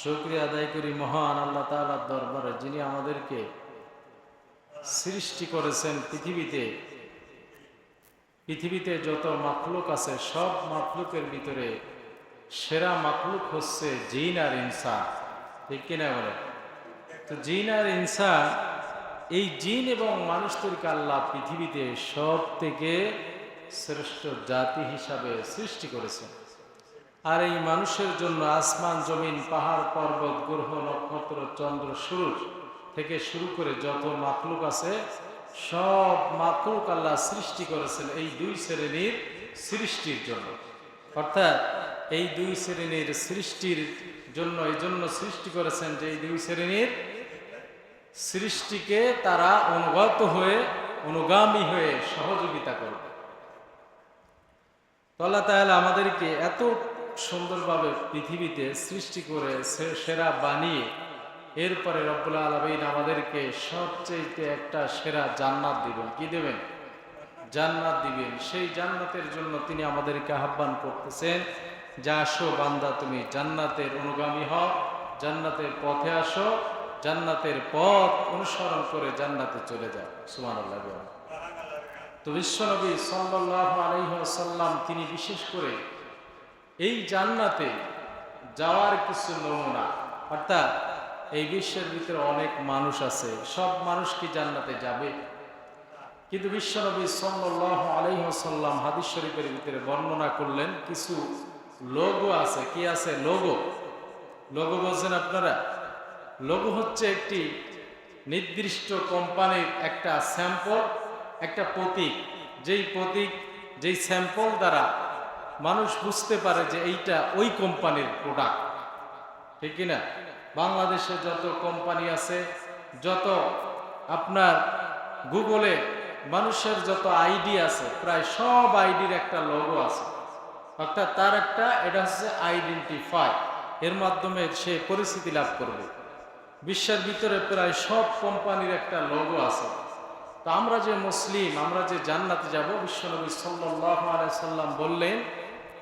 শুক্রিয়া আদায় করি মহান আল্লাহ তাআলার দরবারে, যিনি আমাদেরকে সৃষ্টি করেছেন পৃথিবীতে। পৃথিবীতে যত মাখলুক আছে, সব মাখলুকের ভিতরে সেরা মাখলুক হচ্ছে জিন আর ইনসা ঠিক কিনা বলে তো জিন আর ইনসা এই জিন এবং মানুষদেরকে আল্লাহ পৃথিবীতে সব থেকে শ্রেষ্ঠ জাতি হিসাবে সৃষ্টি করেছেন। আর এই মানুষের জন্য আসমান, জমিন, পাহাড়, পর্বত, গ্রহ, নক্ষত্র, চন্দ্র, সূর্য থেকে শুরু করে যত মাকলুক আছে, সব মাকলুক আল্লাহ সৃষ্টি করেছেন এই দুই শ্রেণির সৃষ্টির জন্য। অর্থাৎ এই দুই শ্রেণির সৃষ্টির জন্য, এই জন্য সৃষ্টি করেছেন যে এই দুই শ্রেণির সৃষ্টিকে তারা অনুগত হয়ে, অনুগামী হয়ে সহযোগিতা করবে। আল্লাহ তাহলে আমাদেরকে এত সুন্দরভাবে পৃথিবীতে সৃষ্টি করে সেরা বানিয়ে এরপরে রব্বুল আলমিন আমাদেরকে সবচেয়ে একটা সেরা জান্নাত দিবেন। কি দেবেন? জান্নাত দিবেন। সেই জান্নাতের জন্য তিনি আমাদেরকে আহ্বান করতেছেন, যা আসো বান্দা, তুমি জান্নাতের অনুগামী হও। জান্নাতের পথে আসো, জান্নাতের পথ অনুসরণ করে জান্নাতে চলে যাও। সুমান তো বিশ্বনবী সাল্লাহ আলহিহাসাল্লাম তিনি বিশেষ করে এই জান্নাতে যাওয়ার কিছু নমুনা, অর্থাৎ এই বিশ্বের ভিতরে অনেক মানুষ আছে, সব মানুষ কি জান্নাতে যাবে? কিন্তু বিশ্বনবী সাল্লাহ আলহিহাসাল্লাম হাদিস শরীফের ভিতরে বর্ণনা করলেন, কিছু লোগো আছে, কি আছে লোগো? লোগো বলছেন আপনারা, লোগো হচ্ছে একটি নির্দিষ্ট কোম্পানির একটা স্যাম্পল, একটা প্রতীক। যেই প্রতীক, যেই স্যাম্পল দ্বারা মানুষ বুঝতে পারে যে এইটা ওই কোম্পানির প্রোডাক্ট ঠিক কিনা? বাংলাদেশে যত কোম্পানি আছে, যত আপনার গুগলে মানুষের যত আইডি আছে, প্রায় সব আইডির একটা লোগো আছে। অর্থাৎ তার একটা, এটা হচ্ছে আইডেন্টিফাই এর মাধ্যমে সে পরিস্থিতি লাভ করবে। বিশ্বের ভিতরে প্রায় সব কোম্পানির একটা লোগো আছে। তো আমরা যে মুসলিম, আমরা যে জান্নাতে যাব, বিশ্বনবী সাল্লাহ সাল্লাম বললেন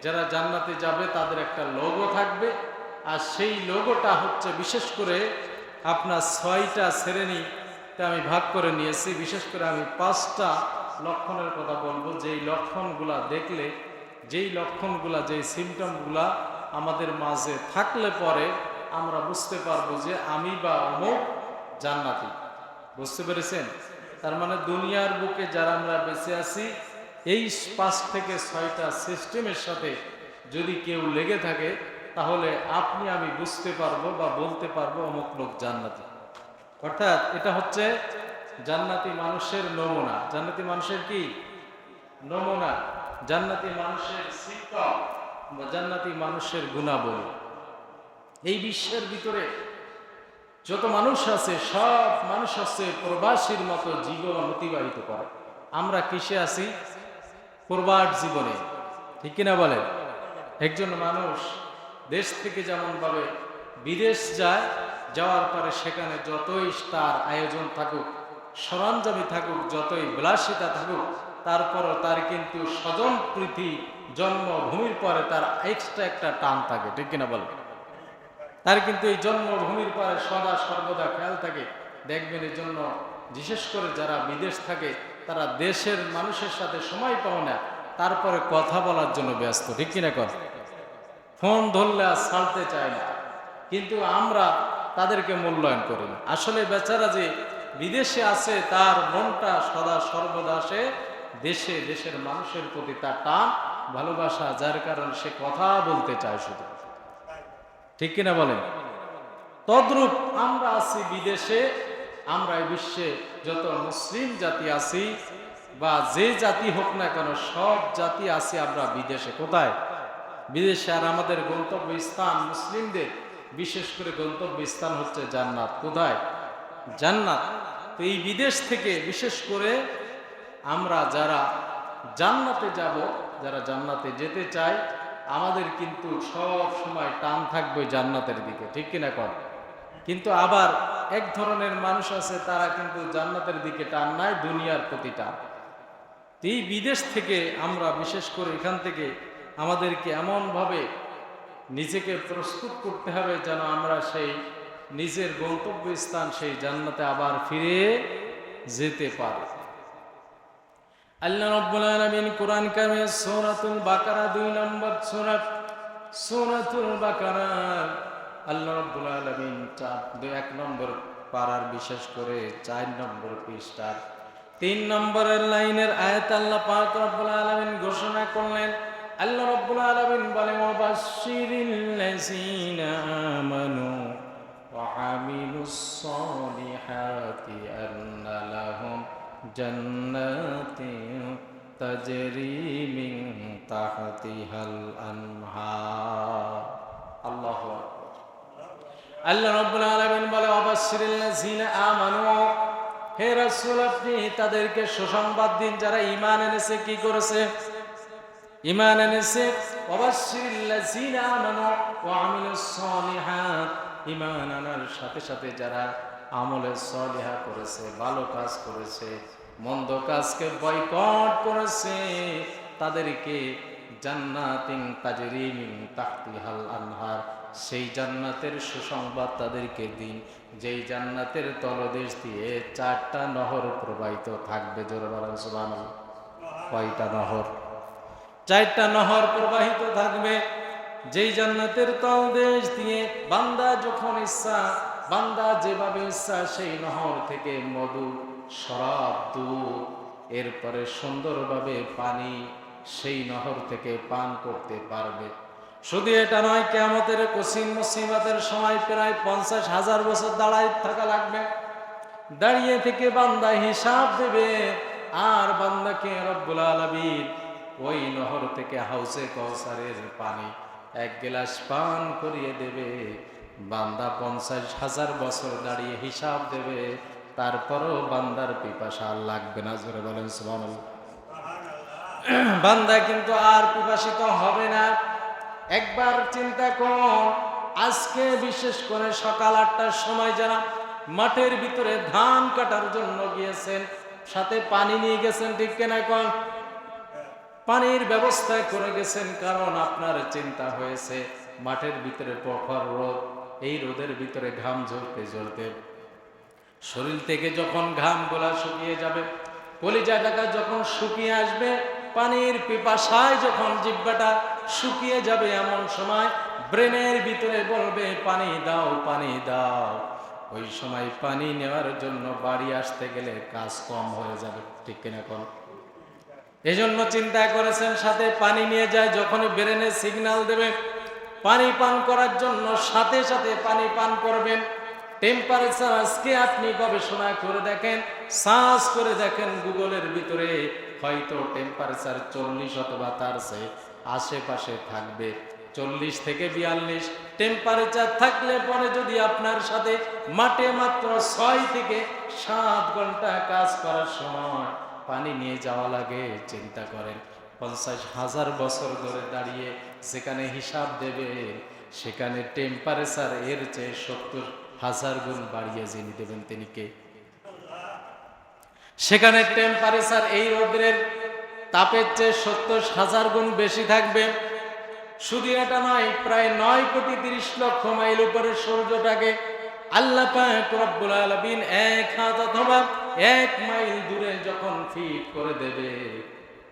যারা জান্নাতে যাবে, তাদের একটা লোগো থাকবে। আর সেই লোগোটা হচ্ছে, বিশেষ করে আপনার ছয়টা শ্রেণীতে আমি ভাগ করে নিয়েছি। বিশেষ করে আমি পাঁচটা লক্ষণের কথা বলব। যেই লক্ষণগুলা দেখলে, যেই লক্ষণগুলা, যেই সিমটমগুলা আমাদের মাঝে থাকলে পরে আমরা বুঝতে পারব যে আমি বা অমুক জান্নাতি। বুঝতে পেরেছেন? তার মানে দুনিয়ার বুকে যারা আমরা বেঁচে আছি এই পাঁচ থেকে ছয়টা সিস্টেমের সাথে যদি কেউ লেগে থাকে, তাহলে আপনি আমি বুঝতে পারব বা বলতে পারব অমুক লোক জান্নাতি। অর্থাৎ এটা হচ্ছে জান্নাতি মানুষের নমুনা। জান্নাতি মানুষের কি? নমুনা। জান্নাতি মানুষের সিস্টম বা জান্নাতি মানুষের গুণাবলী। এই বিশ্বের ভিতরে যত মানুষ আছে, সব মানুষ আছে প্রবাসীর মতো জীবন অতিবাহিত করে। আমরা কিসে আছি? প্রবাস জীবনে, ঠিক কিনা বলেন? একজন মানুষ দেশ থেকে যেমন ভাবে বিদেশ যায়, যাওয়ার পরে সেখানে যতই তার আয়োজন থাকুক সরঞ্জামি থাকুক, যতই বিলাসিতা থাকুক, তারপরও তার কিন্তু স্বজন প্রীতি, জন্মভূমির পরে তার এক্সট্রা একটা টান থাকে, ঠিক কিনা বলেন? তার কিন্তু এই জন্মভূমির পরে সদা সর্বদা খেয়াল থাকে। দেখবেন এই জন্য বিশেষ করে যারা বিদেশ থাকে তারা দেশের মানুষের সাথে সময় পায় না, তারপরে কথা বলার জন্য ব্যস্ত, ঠিক কিনা কর ফোন ধরলে আর ছাড়তে চায় না। কিন্তু আমরা তাদেরকে মূল্যায়ন করি না। আসলে বেচারা যে বিদেশে আছে, তার মনটা সদা সর্বদা সে দেশে, দেশের মানুষের প্রতি তার টান, ভালোবাসা, যার কারণে সে কথা বলতে চায় শুধু। ঠিক কিনা বলেন? তদ্রূপ আমরা আছি বিদেশে আমরা এই বিশ্বে যত মুসলিম জাতি আছি বা যে জাতি হোক না কেন, সব জাতি আছি আমরা বিদেশে। কোথায়? বিদেশে। আর আমাদের গন্তব্য স্থান মুসলিমদের। বিশেষ করে গন্তব্য স্থান হচ্ছে জান্নাত। কোথায়? জান্নাত। তো এই বিদেশ থেকে বিশেষ করে আমরা যারা জান্নাতে যাব, যারা জান্নাতে যেতে চাই আমাদের কিন্তু সব সময় টান থাকবে জান্নাতের দিকে। ঠিক কিনা কর কিন্তু আবার এক ধরনের মানুষ আছে, তারা কিন্তু জান্নাতের দিকে টান নাই, দুনিয়ার প্রতি টান। এই বিদেশ থেকে আমরা, বিশেষ করে এখান থেকে, আমাদেরকে এমনভাবে নিজেকে প্রস্তুত করতে হবে যেন আমরা সেই নিজের গন্তব্যস্থান, সেই জান্নাতে আবার ফিরে যেতে পারি। আল্লাহ রাব্বুল আলামিন কোরআন কারিমে সূরাতুল বাকারা দুই নম্বর সূরা, সূরাতুল বাকারা আল্লাহ রব্বুল আলমিন চার, দুই, এক নম্বর পাড়ার বিশেষ করে চার নম্বর পৃষ্ঠার তিন নম্বরের লাইনের আয়াত আল্লাহ পাক রব্বুল আলমিন ঘোষণা করলেন। আল্লাহ রব্বুল আলমিন বলে মুবাশশিরিল্লাযীনা আমানু ওয়া আমিলুস সালিহাতি আন্না লাহুম জান্নাতিন তাজরি মিন তাহতিহাল আনহার আল্লাহ রব্বুল আলামিন বলে অবাশশিরিল্লাযিনা আমানু। হে রাসূল, আপনি তাদেরকে সুসংবাদ দিন, যারা ঈমান এনেছে, কি করেছে? ঈমান এনেছে অবাশশিরিল্লাযিনা আমানু ওয়া আমিলুস সালিহাত। ঈমান আনার সাথে সাথে যারা আমলে সলিহা করেছে, ভালো কাজ করেছে, মন্দ কাজকে বয়কট করেছে, তাদেরকে জান্নাতিন তাজরি মিন তাহতিহাল আনহার সেই জান্নাতের সুসংবাদ তাদেরকে দিন। যেই জান্নাতের তলদেশ দিয়ে চারটা নহর প্রবাহিত থাকবে, জোরে বলেন কয়টা নহর? চারটা নহর প্রবাহিত থাকবে। যেই জান্নাতের তলদেশ দিয়ে বান্দা যখন ইচ্ছা, বান্দা যেভাবে ইচ্ছা সেই নহর থেকে মধু, শরাব, দুধ, এরপরে সুন্দরভাবে পানি সেই নহর থেকে পান করতে পারবে। শুধু এটা নয় কেমতের কসিম মুসিমাতের সময় প্রায় পঞ্চাশ হাজার বছর দাঁড়ায় থাকা লাগবে। দাঁড়িয়ে থেকে বান্দা হিসাব দেবে, আর বান্দাকে রব্বুল আলমীর ওই নহর থেকে হাউসে কৌসারের পানি এক গ্লাস পান করিয়ে দেবে। বান্দা পঞ্চাশ হাজার বছর দাঁড়িয়ে হিসাব দেবে, তারপরও বান্দার পিপাসা আর লাগবে না, জোরে বলেন বান্দা কিন্তু আর পিপাসিত হবে না। একবার চিন্তা করুন আজকে বিশেষ করে সকাল আটটার সময় যারা মাঠের ভিতরে ধান কাটার জন্য গিয়েছেন, সাথে পানি নিয়ে গেছেন, ঠিক কেনা কন? পানির ব্যবস্থা করে গেছেন কারণ আপনার চিন্তা হয়েছে, মাঠের ভিতরে প্রখর রোদ, এই রোদের ভিতরে ঘাম ঝরতে ঝরতে। শরীর থেকে যখন ঘাম গোলা শুকিয়ে যাবে, কলিজা টাকা যখন শুকিয়ে আসবে, পানির পিপাসায় যখন জিব্বাটা শুকিয়ে যাবে এমন সময় ব্রেনের ভিতরে বলবে, পানি দাও পানি দাও। ওই সময় পানি নেওয়ার জন্য বাড়ি আসতে গেলে কাজ কম হয়ে যাবে, ঠিক কিনা কোন? এজন্য চিন্তা করেছেন, সাথে পানি নিয়ে যায় যখন ব্রেনে সিগন্যাল দেবে, পানি পান করার জন্য সাথে সাথে পানি পান করবেন। টেম্পারেচার আজকে আপনি গবেষণা করে দেখেন, সার্চ করে দেখেন গুগলের ভিতরে, হয়তো টেম্পারেচার চল্লিশ অথবা তার চেয়ে আশেপাশে থাকবে। চল্লিশ থেকে বিয়াল্লিশ। টেম্পারেচার থাকলে পরে যদি আপনার সাথে মাঠে মাত্র ছয় থেকে সাত ঘণ্টা কাজ করার সময় পানি নিয়ে যাওয়া লাগে, চিন্তা করেন। পঞ্চাশ হাজার বছর ধরে দাঁড়িয়ে সেখানে হিসাব দেবে, সেখানে টেম্পারেচার এর চেয়ে সত্তর হাজার গুণ বাড়িয়ে যিনি দেবেন তিনি কে? সেখানে টেম্পারেচার এই রোদ্রের তাপের চেয়ে সত্তর হাজার গুণ বেশি থাকবে। শুধু এটা নয়, প্রায় নয় কোটি তিরিশ লক্ষ মাইল উপরে সূর্যটাকে আল্লাহ রব্বুল আলামিন এক হাত অথবা এক মাইল দূরে যখন ফিট করে দেবে,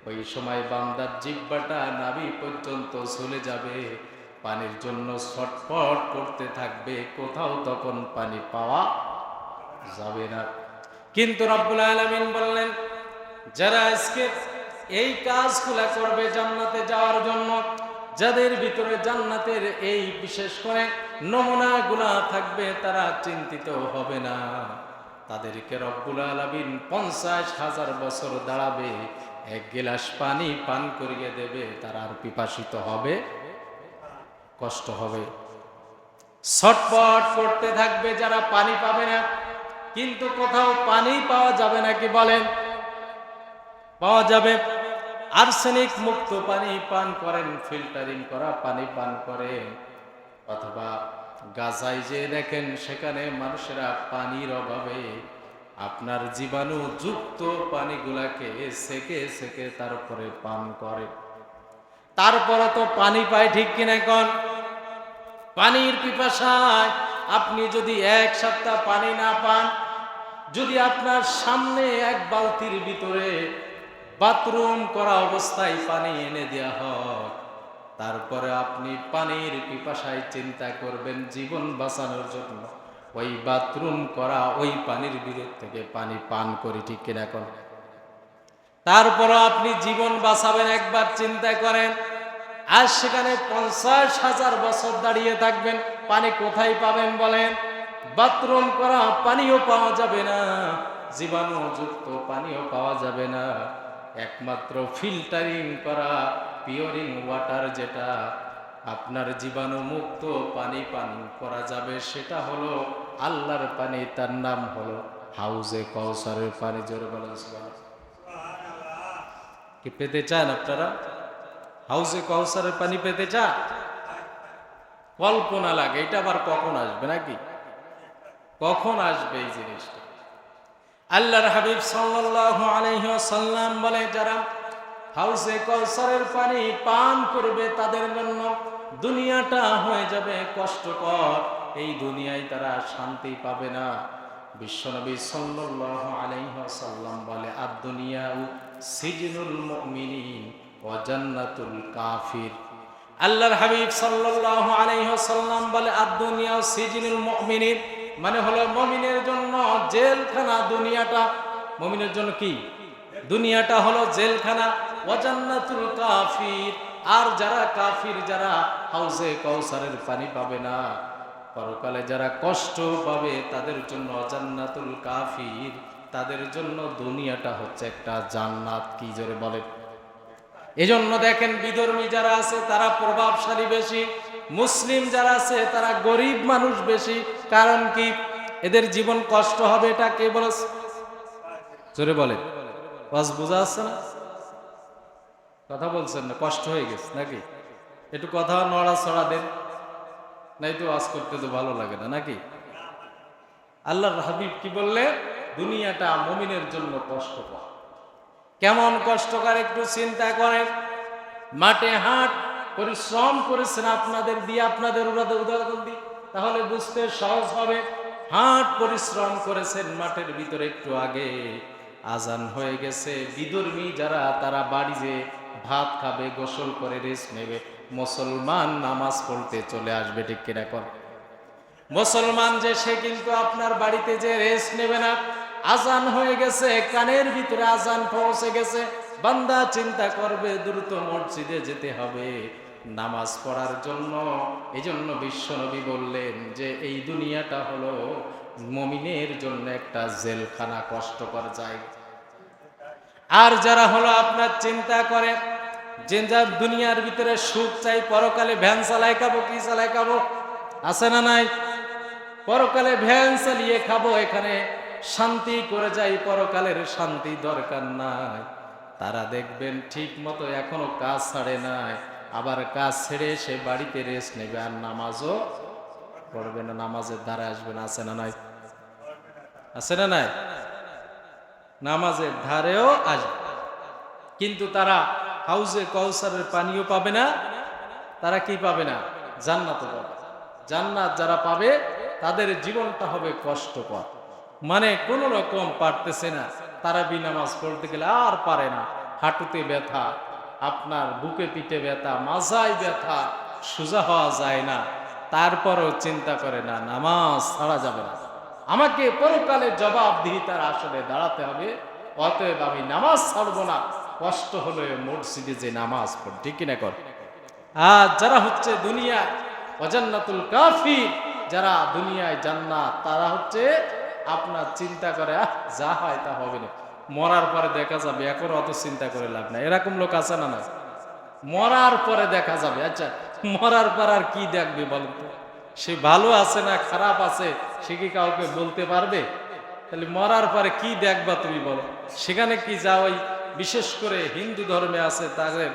ওই সময় বান্দার জিব্বাটা নাভি পর্যন্ত চলে যাবে। পানির জন্য ছটফট করতে থাকবে, কোথাও তখন পানি পাওয়া যাবে না। কিন্তু রব্বুল আলামিন বললেন, যারা আজকে এই কাজগুলা করবে জান্নাতে যাওয়ার জন্য। যাদের ভিতরে জান্নাতের এই বিশেষ করে নমুনা নমুনাগুলা থাকবে, তারা চিন্তিত হবে না। তাদেরকে রব্বুল আলামিন পঞ্চাশ হাজার বছর দাঁড়াবে, এক গিলাস পানি পান করিয়ে দেবে, তারা আর পিপাসিত হবে, কষ্ট হবে। ছটপট করতে থাকবে যারা পানি পাবে না। কিন্তু কোথাও পানি পাওয়া যাবে নাকি বলেন? পাওয়া যাবে। আর্সেনিক মুক্ত পানি পান করেন, ফিল্টারিং করা পানি পান করেন। অথবা গাজায় যে দেখেন, সেখানে মানুষেরা পানির অভাবে আপনার জীবাণু যুক্ত পানিগুলাকে সেকে সেকে তারপরে পান করে। তারপরে তো পানি পায় ঠিক কিনা কন পানির পিপাসায় আপনি যদি এক সপ্তাহ পানি না পান, যদি আপনার সামনে এক বালতির ভিতরে বাথরুম করা অবস্থায় পানি এনে দেওয়া হয় তারপরে আপনি পানির পিপাসায় চিন্তা করবেন জীবন বাঁচানোর জন্য। ওই বাথরুম করা ওই পানির বিরোধ থেকে পানি পান করি, ঠিক কিনা কোন? তারপরও আপনি জীবন বাঁচাবেন, একবার চিন্তা করেন আর সেখানে পঞ্চাশ হাজার বছর দাঁড়িয়ে থাকবেন, পানি কোথায় পাবেন বলেন? বাথরুম করা পানিও পাওয়া যাবে না, জীবাণুযুক্ত পানিও পাওয়া যাবে না। একমাত্র ফিল্টারিং করা পিওরিং ওয়াটার যেটা আপনার জীবাণু মুক্ত পানি পান করা যাবে, সেটা হলো আল্লাহর পানি, তার নাম হলো হাউজে কৌসারের পানি। জোরে কি পেতে চান আপনারা? হাউজে কৌসারের পানি পেতে চান? কল্পনা লাগে, এটা আবার কখন আসবে নাকি? কখন আসবে এই জিনিসটা? আল্লাহর হাবিব সাল্লাল্লাহু আলাইহি ওয়াসাল্লাম বলে, যারা হাউসে কৌসারের পানি পান করবে, তাদের জন্য দুনিয়াটা হয়ে যাবে কষ্টকর। এই দুনিয়ায় তারা শান্তি পাবে না। বিশ্বনবী সাল্লাল্লাহু আলাইহি ওয়াসাল্লাম বলে আদ দুনিয়াউ সিজনুল মুমিনিন ওয়া জান্নাতুল কাফির। আল্লাহর হাবিব সাল্লাল্লাহু আলাইহি ওয়াসাল্লাম বলে আদ দুনিয়াউ সিজনুল মুমিনিন মানে হলো মমিনের জন্য জেলখানা দুনিয়াটা। মমিনের জন্য কি? দুনিয়াটা হলো জেলখানা। ওয়াজান্নাতুল কাফির। আর যারা কাফির, যারা হাউসে কৌসারের পানি পাবে না, পরকালে যারা কষ্ট পাবে, তাদের জন্য জান্নাতুল কাফির। তাদের জন্য দুনিয়াটা হচ্ছে একটা জান্নাত, কি জোরে বলে এজন্য দেখেন বিধর্মী যারা আছে, তারা প্রভাবশালী বেশি। মুসলিম যারা আছে, তারা গরিব মানুষ বেশি। কারণ কি? এদের জীবন কষ্ট হবে, এটা কে বলেছে? জোরে বলে বাস বোঝা যাচ্ছে না? কথা বলছেন না, কষ্ট হয়ে গেছে নাকি? একটু কথা নড়া ছড়া দেন। নাই তো আজ করতে তো ভালো লাগে না নাকি? আল্লাহর হাবিব কি বললে? দুনিয়াটা মমিনের জন্য কষ্টকর। কেমন কষ্টকর একটু চিন্তা করেন। মাঠে হাট পরিশ্রম করেছেন আপনাদের, দিয়ে আপনাদের উদাহরণ দিই। তাহলে বুঝতে সহজ হবে। হাট পরিশ্রম করেছেন মাঠের ভিতরে একটু আগে। আজান হয়ে গেছে। বিদর্মী যারা, তারা বাড়ি যে ভাত খাবে, গোসল করে রেস্ট নেবে। মুসলমান নামাজ পড়তে চলে আসবে, ঠিক কিনা কর? মুসলমান যে, সে কিন্তু আপনার বাড়িতে যে রেস্ট নেবে না। আজান হয়ে গেছে, কানের ভিতরে আজান পৌঁছে গেছে। বান্দা চিন্তা করবে, দ্রুত মসজিদে যেতে হবে। নামাজ পড়ার জন্য। এই জন্য বিশ্বনবী বললেন যে, এই দুনিয়াটা হলো মমিনের জন্য একটা জেলখানা, কষ্টকর জায়গা। আর যারা হলো আপনার চিন্তা করে যে, যার দুনিয়ার ভিতরে সুখ চাই, পরকালে ভ্যান চালাই খাব, কি চালাই খাব? আছে না নাই? পরকালে ভ্যান চালিয়ে খাব, এখানে শান্তি করে যাই, পরকালের শান্তি দরকার নাই। তারা দেখবেন ঠিক মতো এখনও কাজ ছাড়ে নাই। আবার কাজ ছেড়ে সে বাড়িতে রেস্ট নেবে। আর নামাজও পড়বে না, নামাজের দ্বারা আসবে না, আছে না নাই? আছে না নাই? নামাজের ধারেও আসবে। কিন্তু তারা হাউজে কৌসারের পানিও পাবে না, তারা কি পাবে না? জান্নাতও পাবে। জান্নাত যারা পাবে, তাদের জীবনটা হবে কষ্টকর। মানে কোন রকম পারতেছে না। তারা বি নামাজ পড়তে গেলে আর পারে না। হাঁটুতে ব্যথা আপনার বুকে পিঠে ব্যথা, মাজায় ব্যথা, সোজা হওয়া যায় না। তারপরও চিন্তা করে না, নামাজ ছাড়া যাবে না। আমাকে পরকালে জবাবদিহিতার আসলে দাঁড়াতে হবে, অতএব আমি নামাজ ছাড়বো না। কষ্ট হলো মসজিদে যে নামাজ পড়, ঠিক কিনা কর? আর যারা হচ্ছে দুনিয়া, অজান্নাতুল কাফি যারা দুনিয়ায় জান্নাত, তারা হচ্ছে আপনার চিন্তা করে, আহ, যা হয় তা হবে না। মরার পরে দেখা যাবে, এখন অত চিন্তা করে লাভ নাই। এরকম লোক আছে না না মরার পরে দেখা যাবে। আচ্ছা মরার পর আর কি দেখবে বলেন তো? সে ভালো আছে না খারাপ আছে, সে কি কাউকে বলতে পারবে? তাহলে মরার পরে কি দেখবা তুমি বলো? সেখানে কি যাওয়াই? বিশেষ করে হিন্দু ধর্মে আছে তাদের